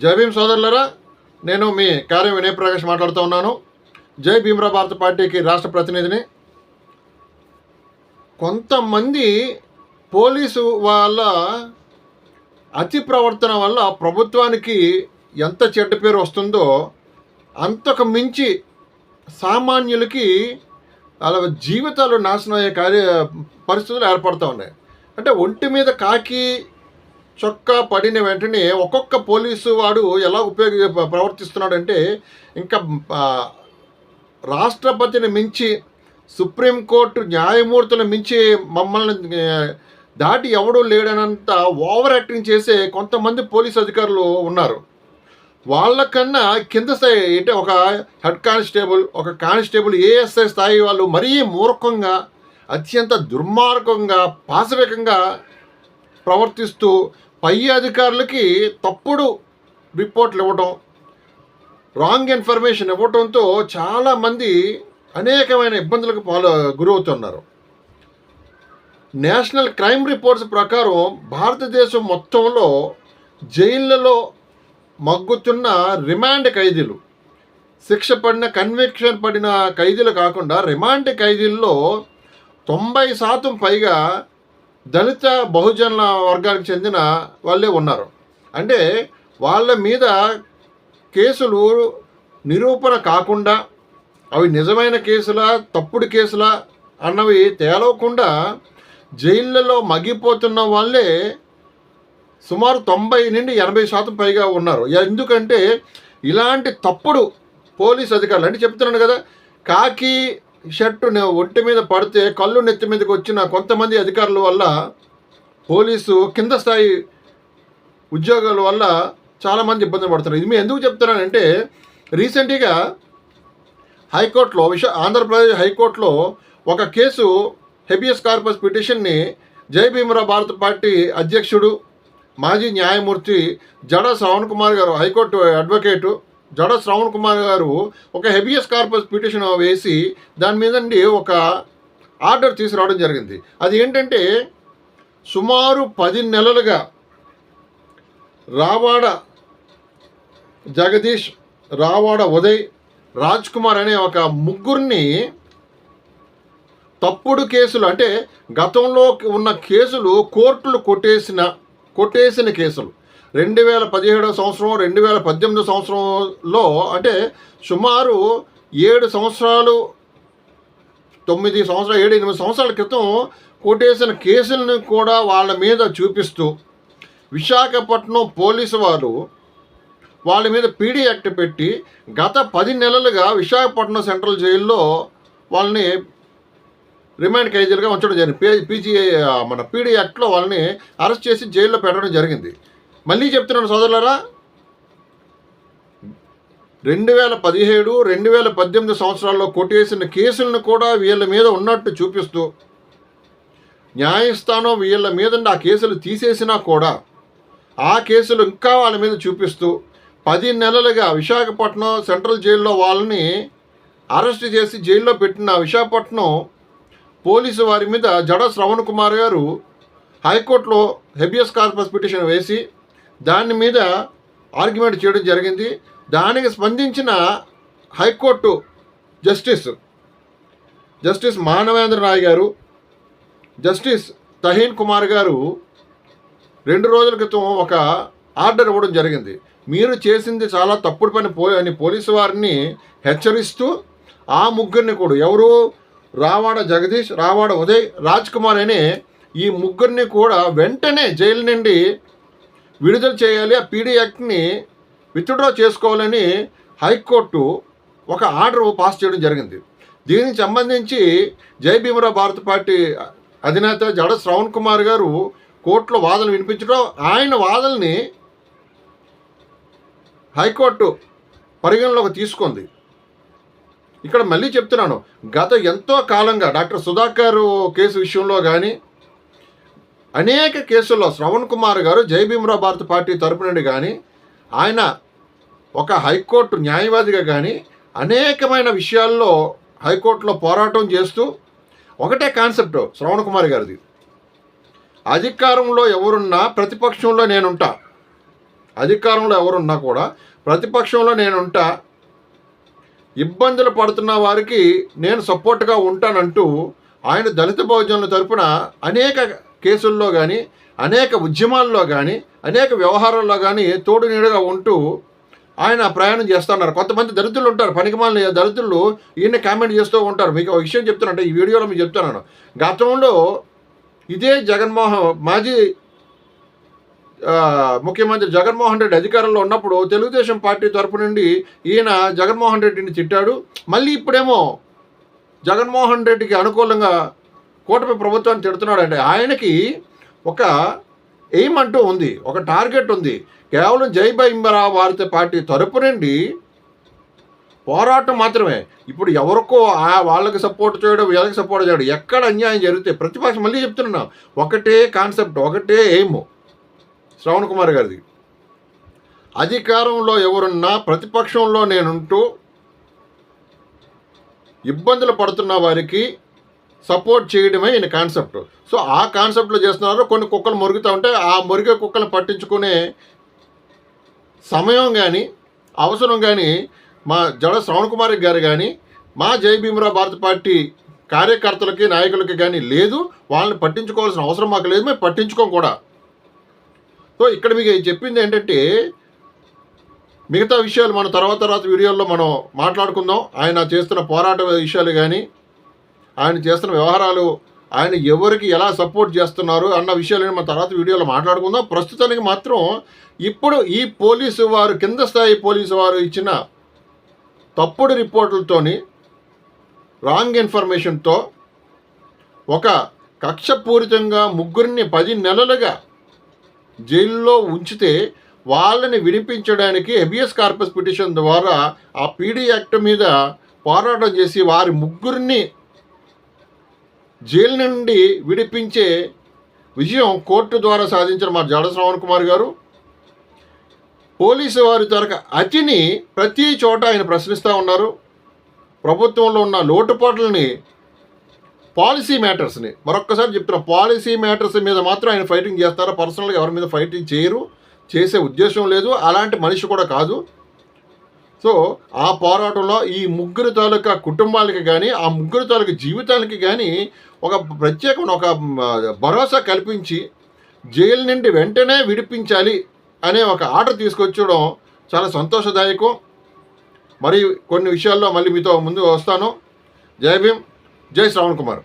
జై భీమ్ సోదరులరా నేను మీ కార్యం వినయ్ ప్రకాష్ మాట్లాడుతూ ఉన్నాను. జై భీమ్రా భారత పార్టీకి రాష్ట్ర ప్రతినిధిని. కొంతమంది పోలీసు వాళ్ళ అతి ప్రవర్తన వల్ల ప్రభుత్వానికి ఎంత చెడ్డ పేరు వస్తుందో అంతకు మించి సామాన్యులకి వాళ్ళ జీవితాలు నాశనం అయ్యే కార్య పరిస్థితులు ఏర్పడుతూ ఉన్నాయి. అంటే ఒంటి మీద కాకి చొక్కా పడిన వెంటనే ఒక్కొక్క పోలీసు వాడు ఎలా ఉపయోగ ప్రవర్తిస్తున్నాడంటే ఇంకా రాష్ట్రపతిని మించి సుప్రీంకోర్టు న్యాయమూర్తులను మించి మమ్మల్ని దాటి ఎవడూ లేడనంత ఓవర్ యాక్టింగ్ చేసే కొంతమంది పోలీస్ అధికారులు ఉన్నారు. వాళ్ళకన్నా కింద స్థాయి అంటే ఒక హెడ్ కానిస్టేబుల్ ఒక కానిస్టేబుల్ ఏఎస్ఐ స్థాయి వాళ్ళు మరీ మూర్ఖంగా అత్యంత దుర్మార్గంగా పాశవికంగా ప్రవర్తిస్తూ పై అధికారులకి తప్పుడు రిపోర్ట్లు ఇవ్వటం రాంగ్ ఇన్ఫర్మేషన్ ఇవ్వటంతో చాలామంది అనేకమైన ఇబ్బందులకు పాలు గురవుతున్నారు. నేషనల్ క్రైమ్ రిపోర్ట్స్ ప్రకారం భారతదేశం మొత్తంలో జైళ్ళలో మగ్గుతున్న రిమాండ్ ఖైదీలు శిక్ష పడిన కన్విక్షన్ పడిన ఖైదీలు కాకుండా రిమాండ్ ఖైదీల్లో తొంభై శాతం పైగా దళిత బహుజన వర్గానికి చెందిన వాళ్ళే ఉన్నారు. అంటే వాళ్ళ మీద కేసులు నిరూపణ కాకుండా అవి నిజమైన కేసులా తప్పుడు కేసులా అన్నవి తేలవకుండా జైళ్ళలో మగ్గిపోతున్న వాళ్ళే సుమారు తొంభై నుండి ఎనభై శాతం పైగా ఉన్నారు. ఎందుకంటే ఇలాంటి తప్పుడు పోలీస్ అధికారులు అంటే చెప్తున్నాను కదా కాకి షర్టు ఒంటి మీద పడితే కళ్ళు నెత్తి మీదకి వచ్చిన కొంతమంది అధికారుల వల్ల పోలీసు కింద స్థాయి ఉద్యోగాల వల్ల చాలామంది ఇబ్బంది పడుతున్నారు. ఇది మేము ఎందుకు చెప్తున్నానంటే రీసెంట్గా హైకోర్టులో విశ ఆంధ్రప్రదేశ్ హైకోర్టులో ఒక కేసు హెబియస్ కార్పస్ పిటిషన్ని జై భీమరావు భారత పార్టీ అధ్యక్షుడు మాజీ న్యాయమూర్తి జడ శ్రవణ్ కుమార్ గారు హైకోర్టు అడ్వకేటు జడ శ్రవణ్ కుమార్ గారు ఒక హెబియస్ కార్పస్ పిటిషన్ వేసి దాని మీదండి ఒక ఆర్డర్ తీసుకురావడం జరిగింది. అది ఏంటంటే సుమారు పది నెలలుగా రావాడ జగదీష్ రావాడ ఉదయ్ రాజ్ కుమార్ అనే ఒక ముగ్గురిని తప్పుడు కేసులు అంటే గతంలో ఉన్న కేసులు కోర్టులు కొట్టేసిన కొట్టేసిన కేసులు. రెండు వేల పదిహేడవ సంవత్సరం రెండు వేల పద్దెనిమిదో సంవత్సరంలో అంటే సుమారు ఏడు సంవత్సరాలు తొమ్మిది సంవత్సరాలు ఏడు ఎనిమిది సంవత్సరాల క్రితం కొట్టేసిన కేసులను కూడా వాళ్ళ మీద చూపిస్తూ విశాఖపట్నం పోలీసు వారు వాళ్ళ మీద పీడీ యాక్ట్ పెట్టి గత పది నెలలుగా విశాఖపట్నం సెంట్రల్ జైల్లో వాళ్ళని రిమాండ్ ఖైదీలుగా ఉంచడం జరిగింది. పీజీ పీజీఐ మన పీడీ యాక్ట్లో వాళ్ళని అరెస్ట్ చేసి జైల్లో పెట్టడం జరిగింది. మళ్ళీ చెప్తున్నాను సోదరులరా రెండు వేల పదిహేడు రెండు వేల పద్దెనిమిది సంవత్సరాల్లో కొట్టేసిన కేసులను కూడా వీళ్ళ మీద ఉన్నట్టు చూపిస్తూ న్యాయస్థానం వీళ్ళ మీద ఆ కేసులు తీసేసినా కూడా ఆ కేసులు ఇంకా వాళ్ళ మీద చూపిస్తూ పది నెలలుగా విశాఖపట్నం సెంట్రల్ జైల్లో వాళ్ళని అరెస్ట్ చేసి జైల్లో పెట్టిన విశాఖపట్నం పోలీసు వారి మీద జడ శ్రవణ్ కుమార్ గారు హైకోర్టులో హెబియస్ కార్పస్ పిటిషన్ వేసి దాని మీద ఆర్గ్యుమెంట్ చేయడం జరిగింది. దానికి స్పందించిన high court justice justice Manavendra Roy garu justice Taheen Kumar గారు రెండు రోజుల క్రితం ఒక ఆర్డర్ ఇవ్వడం జరిగింది. మీరు చేసింది చాలా తప్పుడు పని పో అని పోలీసు వారిని హెచ్చరిస్తూ ఆ ముగ్గురిని కూడా ఎవరు? రావాడ జగదీష్ రావాడ ఉదయ్ రాజ్ కుమార్ అనే ఈ ముగ్గురిని కూడా వెంటనే జైలు నుండి విడుదల చేయాలి. ఆ పీడీ యాక్ట్ని విత్డ్రా చేసుకోవాలని హైకోర్టు ఒక ఆర్డర్ పాస్ చేయడం జరిగింది. దీనికి సంబంధించి జై భీమరావు భారత పార్టీ అధినేత జడ శ్రవణ్ కుమార్ గారు కోర్టులో వాదనలు వినిపించడం ఆయన వాదనని హైకోర్టు పరిగణలోకి తీసుకుంది. ఇక్కడ మళ్ళీ చెప్తున్నాను గత ఎంతో కాలంగా డాక్టర్ సుధాకర్ కేసు విషయంలో కానీ అనేక కేసుల్లో శ్రవణ్ కుమార్ గారు జై భీమరావు భారత పార్టీ తరపు నుండి కానీ ఆయన ఒక హైకోర్టు న్యాయవాదిగా కానీ అనేకమైన విషయాల్లో హైకోర్టులో పోరాటం చేస్తూ ఒకటే కాన్సెప్ట్ శ్రవణ్ కుమార్ గారిది. అధికారంలో ఎవరున్నా ప్రతిపక్షంలో నేనుంటా. అధికారంలో ఎవరున్నా కూడా ప్రతిపక్షంలో నేను ఉంటా ఇబ్బందులు పడుతున్న వారికి నేను సపోర్ట్గా ఉంటానంటూ ఆయన దళిత బహుజనుల తరపున అనేక కేసుల్లో కానీ అనేక ఉద్యమాల్లో కానీ అనేక వ్యవహారాల్లో కానీ తోడు నీడగా ఉంటూ ఆయన ప్రయాణం చేస్తున్నారు. కొంతమంది దళితులు ఉంటారు పనికిమాలిన దళితులు ఈయన కామెంట్ చేస్తూ ఉంటారు. మీకు ఒక విషయం చెప్తానంటే ఈ వీడియోలో మీకు చెప్తున్నాను. గతంలో ఇదే జగన్మోహన్ మాజీ ముఖ్యమంత్రి జగన్మోహన్ రెడ్డి అధికారంలో ఉన్నప్పుడు తెలుగుదేశం పార్టీ తరపు నుండి ఈయన జగన్మోహన్ రెడ్డిని తిట్టాడు. మళ్ళీ ఇప్పుడేమో జగన్మోహన్ రెడ్డికి అనుకూలంగా కూటమి ప్రభుత్వాన్ని తిడుతున్నాడు అంటే ఆయనకి ఒక ఎయిమ్ అంటూ ఉంది ఒక టార్గెట్ ఉంది. కేవలం జై భీమరా భారత పార్టీ తరపు నుండి పోరాటం మాత్రమే. ఇప్పుడు ఎవరికో వాళ్ళకి సపోర్ట్ చేయడం వీళ్ళకి సపోర్ట్ చేయడం ఎక్కడ అన్యాయం జరిగితే ప్రతిపక్షం మళ్ళీ చెప్తున్నాం. ఒకటే కాన్సెప్ట్ ఒకటే ఎయిమ్ శ్రవణ్ కుమార్ గారిది. అధికారంలో ఎవరున్నా ప్రతిపక్షంలో నేనుంటూ ఇబ్బందులు పడుతున్న వారికి సపోర్ట్ చేయడమే ఈయన కాన్సెప్ట్. సో ఆ కాన్సెప్ట్లో చేస్తున్నారు. కొన్ని కుక్కలు మురుగుతూ ఉంటే ఆ మురిగే కుక్కలు పట్టించుకునే సమయం కానీ అవసరం కానీ మా జడ శ్రవణ్ కుమార్ గారు కానీ మా జై భీమరావు భారత పార్టీ కార్యకర్తలకి నాయకులకి కానీ లేదు. వాళ్ళని పట్టించుకోవాల్సిన అవసరం మాకు లేదు. మేము పట్టించుకోం కూడా. సో ఇక్కడ మీకు చెప్పింది ఏంటంటే మిగతా విషయాలు మన తర్వాత తర్వాత వీడియోల్లో మనం మాట్లాడుకుందాం. ఆయన చేస్తున్న పోరాట విషయాలు కానీ ఆయన చేస్తున్న వ్యవహారాలు ఆయన ఎవరికి ఎలా సపోర్ట్ చేస్తున్నారు అన్న విషయాలను మన తర్వాత వీడియోలో మాట్లాడుకుందాం. ప్రస్తుతానికి మాత్రం ఇప్పుడు ఈ పోలీసు వారు కింద స్థాయి పోలీసు వారు ఇచ్చిన తప్పుడు రిపోర్టులతోని రాంగ్ ఇన్ఫర్మేషన్తో ఒక కక్షపూరితంగా ముగ్గురిని పది నెలలుగా జైల్లో ఉంచితే వాళ్ళని విడిపించడానికి హెబియస్ కార్పస్ పిటిషన్ ద్వారా ఆ పీడీ యాక్ట్ మీద పోరాటం చేసి వారి ముగ్గురిని జైలు నుండి విడిపించే విజయం కోర్టు ద్వారా సాధించిన మా జడ శ్రవణ్ కుమార్ గారు. పోలీసు వారి తరక అతిని ప్రతి చోట ఆయన ప్రశ్నిస్తూ ఉన్నారు. ప్రభుత్వంలో ఉన్న లోటుపాట్లని పాలసీ మ్యాటర్స్ని మరొక్కసారి చెప్తున్నా పాలసీ మ్యాటర్స్ మీద మాత్రం ఆయన ఫైటింగ్ చేస్తారు? పర్సనల్గా ఎవరి మీద ఫైటింగ్ చేయరు చేసే ఉద్దేశం లేదు అలాంటి మనిషి కూడా కాదు. సో ఆ పోరాటంలో ఈ ముగ్గురు తాలూకా కుటుంబాలకి కానీ ఆ ముగ్గురు తాలూకా జీవితాలకి కానీ ఒక ప్రత్యేకమైన ఒక భరోసా కల్పించి జైలు నుండి వెంటనే విడిపించాలి అనే ఒక ఆర్డర్ తీసుకొచ్చడం చాలా సంతోషదాయకం. మరి కొన్ని విషయాల్లో మళ్ళీ మీతో ముందు వస్తాను. జై భీమ్ జై శ్రావణ్ కుమార్.